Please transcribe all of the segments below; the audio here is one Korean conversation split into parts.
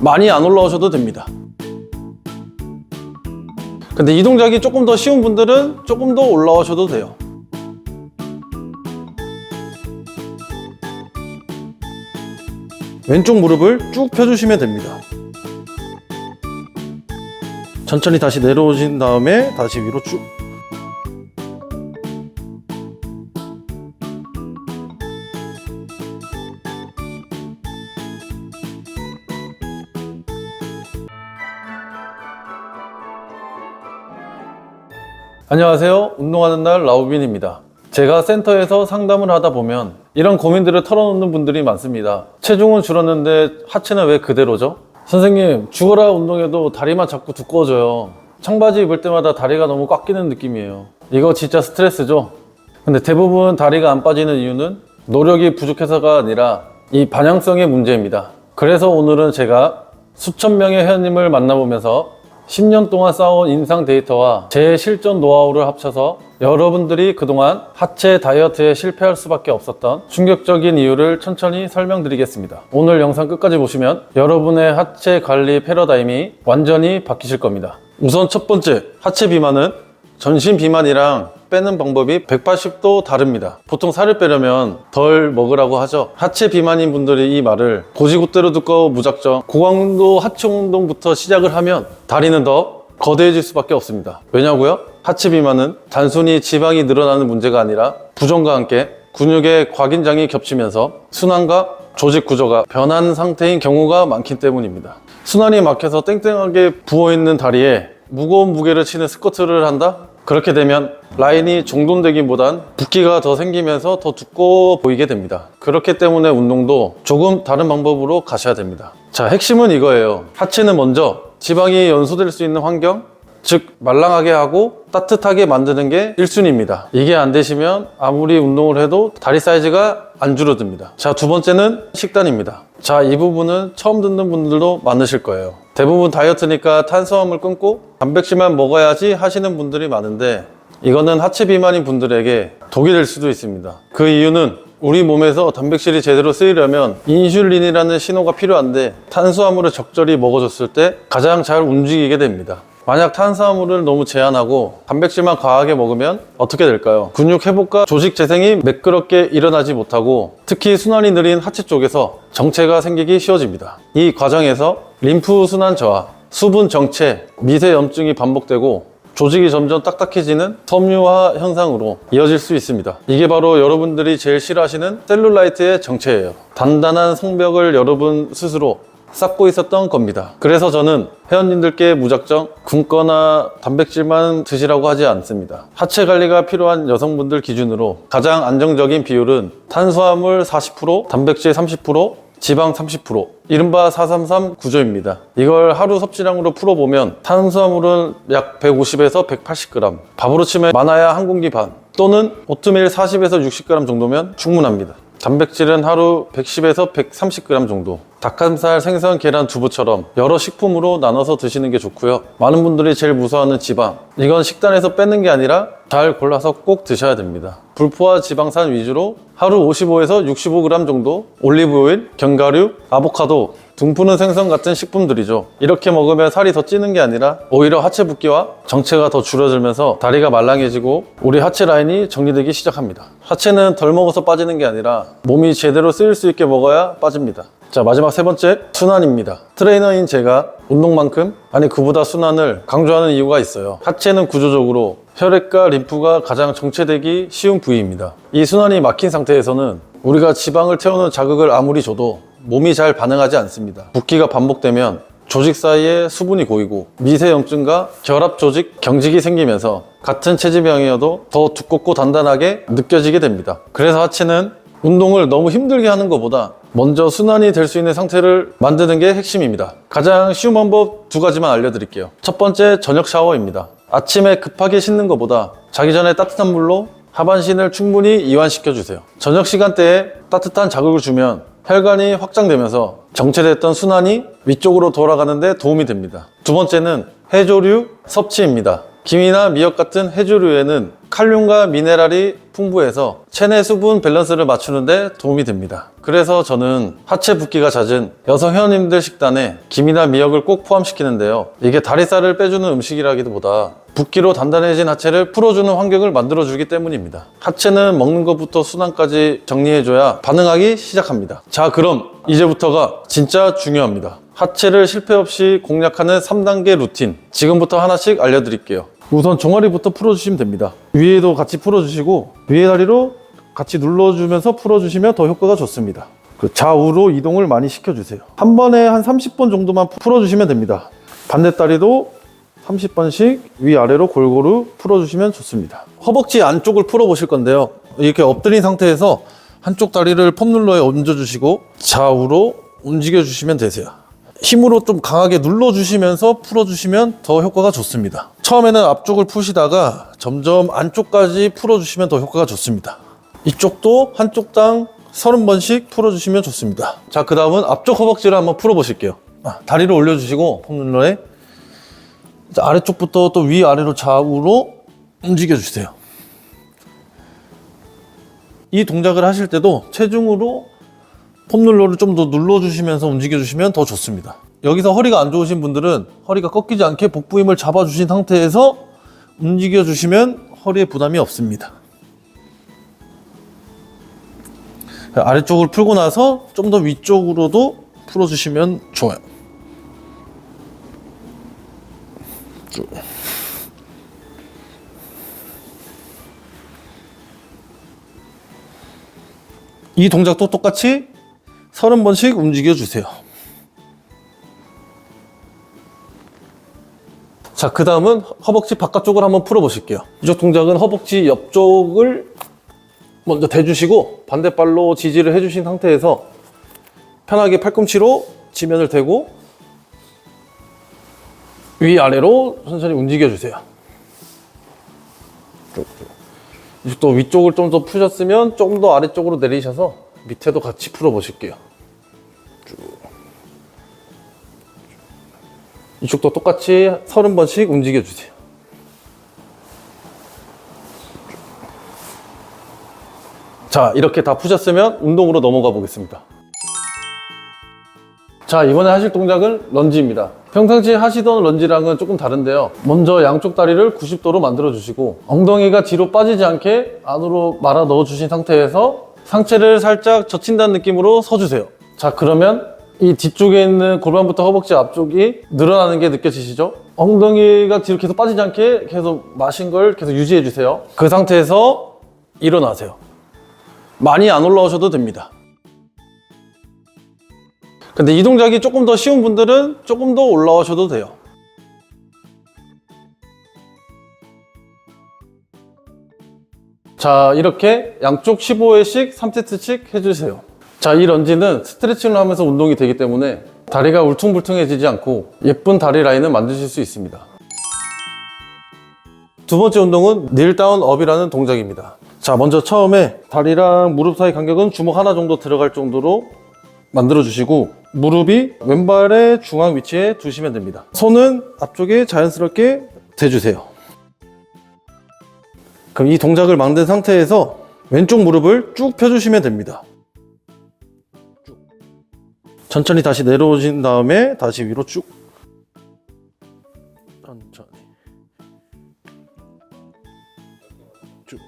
많이 안 올라오셔도 됩니다. 근데 이 동작이 조금 더 쉬운 분들은 조금 더 올라오셔도 돼요. 왼쪽 무릎을 쭉 펴주시면 됩니다. 천천히 다시 내려오신 다음에 다시 위로 쭉. 안녕하세요. 운동하는 날 라우빈입니다. 제가 센터에서 상담을 하다 보면 이런 고민들을 털어놓는 분들이 많습니다. 체중은 줄었는데 하체는 왜 그대로죠? 선생님, 죽어라 운동해도 다리만 자꾸 두꺼워져요. 청바지 입을 때마다 다리가 너무 꽉 끼는 느낌이에요. 이거 진짜 스트레스죠? 근데 대부분 다리가 안 빠지는 이유는 노력이 부족해서가 아니라 이 반향성의 문제입니다. 그래서 오늘은 제가 수천 명의 회원님을 만나보면서 10년 동안 쌓아온 임상 데이터와 제 실전 노하우를 합쳐서 여러분들이 그동안 하체 다이어트에 실패할 수밖에 없었던 충격적인 이유를 천천히 설명드리겠습니다. 오늘 영상 끝까지 보시면 여러분의 하체 관리 패러다임이 완전히 바뀌실 겁니다. 우선 첫 번째, 하체 비만은 전신 비만이랑 빼는 방법이 180도 다릅니다. 보통 살을 빼려면 덜 먹으라고 하죠. 하체 비만인 분들이 이 말을 고지고대로 듣고 무작정 고강도 하체 운동부터 시작을 하면 다리는 더 거대해질 수밖에 없습니다. 왜냐고요? 하체 비만은 단순히 지방이 늘어나는 문제가 아니라 부종과 함께 근육의 곽인장이 겹치면서 순환과 조직 구조가 변한 상태인 경우가 많기 때문입니다. 순환이 막혀서 땡땡하게 부어있는 다리에 무거운 무게를 치는 스쿼트를 한다? 그렇게 되면 라인이 정돈되기보단 붓기가 더 생기면서 더 두꺼워 보이게 됩니다. 그렇기 때문에 운동도 조금 다른 방법으로 가셔야 됩니다. 자, 핵심은 이거예요. 하체는 먼저 지방이 연소될 수 있는 환경, 즉 말랑하게 하고 따뜻하게 만드는 게 1순위입니다. 이게 안 되시면 아무리 운동을 해도 다리 사이즈가 안 줄어듭니다. 자, 두 번째는 식단입니다. 자, 이 부분은 처음 듣는 분들도 많으실 거예요. 대부분 다이어트니까 탄수화물 끊고 단백질만 먹어야지 하시는 분들이 많은데 이거는 하체 비만인 분들에게 독이 될 수도 있습니다. 그 이유는 우리 몸에서 단백질이 제대로 쓰이려면 인슐린이라는 신호가 필요한데 탄수화물을 적절히 먹어줬을 때 가장 잘 움직이게 됩니다. 만약 탄수화물을 너무 제한하고 단백질만 과하게 먹으면 어떻게 될까요? 근육 회복과 조직 재생이 매끄럽게 일어나지 못하고 특히 순환이 느린 하체 쪽에서 정체가 생기기 쉬워집니다. 이 과정에서 림프 순환 저하, 수분 정체, 미세 염증이 반복되고 조직이 점점 딱딱해지는 섬유화 현상으로 이어질 수 있습니다. 이게 바로 여러분들이 제일 싫어하시는 셀룰라이트의 정체예요. 단단한 성벽을 여러분 스스로 쌓고 있었던 겁니다. 그래서 저는 회원님들께 무작정 굶거나 단백질만 드시라고 하지 않습니다. 하체 관리가 필요한 여성분들 기준으로 가장 안정적인 비율은 탄수화물 40%, 단백질 30%, 지방 30%, 이른바 433 구조입니다. 이걸 하루 섭취량으로 풀어보면 탄수화물은 약 150에서 180g, 밥으로 치면 많아야 한 공기 반, 또는 오트밀 40에서 60g 정도면 충분합니다. 단백질은 하루 110에서 130g 정도. 닭가슴살, 생선, 계란, 두부처럼 여러 식품으로 나눠서 드시는 게 좋고요. 많은 분들이 제일 무서워하는 지방. 이건 식단에서 빼는 게 아니라 잘 골라서 꼭 드셔야 됩니다. 불포화 지방산 위주로 하루 55에서 65g 정도 올리브오일, 견과류, 아보카도, 등 푸는 생선 같은 식품들이죠. 이렇게 먹으면 살이 더 찌는 게 아니라 오히려 하체 붓기와 정체가 더 줄어들면서 다리가 말랑해지고 우리 하체 라인이 정리되기 시작합니다. 하체는 덜 먹어서 빠지는 게 아니라 몸이 제대로 쓰일 수 있게 먹어야 빠집니다. 자 마지막 세 번째 순환입니다. 트레이너인 제가 운동만큼 아니 그보다 순환을 강조하는 이유가 있어요. 하체는 구조적으로 혈액과 림프가 가장 정체되기 쉬운 부위입니다. 이 순환이 막힌 상태에서는 우리가 지방을 태우는 자극을 아무리 줘도 몸이 잘 반응하지 않습니다. 붓기가 반복되면 조직 사이에 수분이 고이고 미세염증과 결합 조직 경직이 생기면서 같은 체지방이어도 더 두껍고 단단하게 느껴지게 됩니다. 그래서 하체는 운동을 너무 힘들게 하는 것보다 먼저 순환이 될 수 있는 상태를 만드는 게 핵심입니다. 가장 쉬운 방법 두 가지만 알려드릴게요. 첫 번째, 저녁 샤워입니다. 아침에 급하게 씻는 것보다 자기 전에 따뜻한 물로 하반신을 충분히 이완시켜 주세요. 저녁 시간대에 따뜻한 자극을 주면 혈관이 확장되면서 정체됐던 순환이 위쪽으로 돌아가는데 도움이 됩니다. 두 번째는 해조류 섭취입니다. 김이나 미역 같은 해조류에는 칼륨과 미네랄이 풍부해서 체내 수분 밸런스를 맞추는데 도움이 됩니다. 그래서 저는 하체 붓기가 잦은 여성 회원님들 식단에 김이나 미역을 꼭 포함시키는데요. 이게 다리살을 빼주는 음식이라기보다 붓기로 단단해진 하체를 풀어주는 환경을 만들어주기 때문입니다. 하체는 먹는 것부터 순환까지 정리해줘야 반응하기 시작합니다. 자, 그럼 이제부터가 진짜 중요합니다. 하체를 실패 없이 공략하는 3단계 루틴. 지금부터 하나씩 알려드릴게요. 우선 종아리부터 풀어주시면 됩니다. 위에도 같이 풀어주시고 위에 다리로 같이 눌러주면서 풀어주시면 더 효과가 좋습니다. 그 좌우로 이동을 많이 시켜주세요. 한 번에 한 30번 정도만 풀어주시면 됩니다. 반대 다리도 30번씩 위아래로 골고루 풀어주시면 좋습니다. 허벅지 안쪽을 풀어보실 건데요. 이렇게 엎드린 상태에서 한쪽 다리를 폼롤러에 얹어주시고 좌우로 움직여주시면 되세요. 힘으로 좀 강하게 눌러주시면서 풀어주시면 더 효과가 좋습니다. 처음에는 앞쪽을 푸시다가 점점 안쪽까지 풀어주시면 더 효과가 좋습니다. 이쪽도 한쪽당 30번씩 풀어주시면 좋습니다. 자, 그 다음은 앞쪽 허벅지를 한번 풀어보실게요. 아, 다리를 올려주시고 폼롤러에 자, 아래쪽부터 또 위아래로 좌우로 움직여주세요. 이 동작을 하실 때도 체중으로 폼롤러를 좀 더 눌러주시면서 움직여주시면 더 좋습니다. 여기서 허리가 안 좋으신 분들은 허리가 꺾이지 않게 복부 힘을 잡아주신 상태에서 움직여주시면 허리에 부담이 없습니다. 아래쪽을 풀고 나서 좀 더 위쪽으로도 풀어주시면 좋아요. 쭉. 이 동작도 똑같이 30번씩 움직여 주세요. 자, 그 다음은 허벅지 바깥쪽을 한번 풀어 보실게요. 이쪽 동작은 허벅지 옆쪽을 먼저 대주시고 반대발로 지지를 해주신 상태에서 편하게 팔꿈치로 지면을 대고 위아래로 천천히 움직여 주세요. 이쪽도 위쪽을 좀 더 푸셨으면 좀더 아래쪽으로 내리셔서 밑에도 같이 풀어 보실게요. 쭉. 이쪽도 똑같이 30번씩 움직여 주세요. 자, 이렇게 다 푸셨으면 운동으로 넘어가 보겠습니다. 자, 이번에 하실 동작은 런지입니다. 평상시에 하시던 런지랑은 조금 다른데요. 먼저 양쪽 다리를 90도로 만들어 주시고 엉덩이가 뒤로 빠지지 않게 안으로 말아 넣어 주신 상태에서 상체를 살짝 젖힌다는 느낌으로 서 주세요. 자, 그러면 이 뒤쪽에 있는 골반부터 허벅지 앞쪽이 늘어나는 게 느껴지시죠? 엉덩이가 뒤로 계속 빠지지 않게 계속 마신 걸 계속 유지해 주세요. 그 상태에서 일어나세요. 많이 안 올라오셔도 됩니다. 근데 이 동작이 조금 더 쉬운 분들은 조금 더 올라오셔도 돼요. 자, 이렇게 양쪽 15회씩 3세트씩 해주세요. 자, 이 런지는 스트레칭을 하면서 운동이 되기 때문에 다리가 울퉁불퉁해지지 않고 예쁜 다리 라인을 만드실 수 있습니다. 두 번째 운동은 닐다운 업이라는 동작입니다. 자, 먼저 처음에 다리랑 무릎 사이 간격은 주먹 하나 정도 들어갈 정도로 만들어 주시고 무릎이 왼발의 중앙 위치에 두시면 됩니다. 손은 앞쪽에 자연스럽게 대주세요. 그럼 이 동작을 만든 상태에서 왼쪽 무릎을 쭉 펴주시면 됩니다. 쭉. 천천히 다시 내려오신 다음에 다시 위로 쭉. 천천히. 쭉.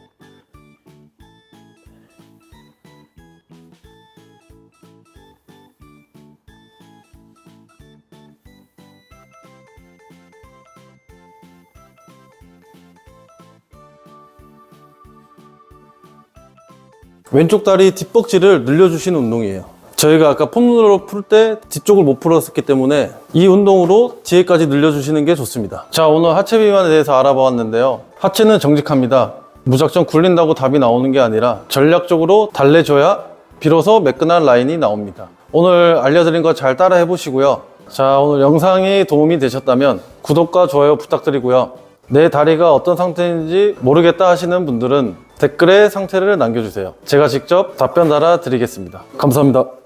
왼쪽 다리 뒷벅지를 늘려주시는 운동이에요. 저희가 아까 폼으로 풀 때 뒤쪽을 못 풀었기 때문에 이 운동으로 뒤에까지 늘려주시는 게 좋습니다. 자, 오늘 하체 비만에 대해서 알아보았는데요. 하체는 정직합니다. 무작정 굴린다고 답이 나오는 게 아니라 전략적으로 달래줘야 비로소 매끈한 라인이 나옵니다. 오늘 알려드린 거 잘 따라 해보시고요. 자, 오늘 영상이 도움이 되셨다면 구독과 좋아요 부탁드리고요. 내 다리가 어떤 상태인지 모르겠다 하시는 분들은 댓글에 상태를 남겨주세요. 제가 직접 답변 달아 드리겠습니다. 감사합니다.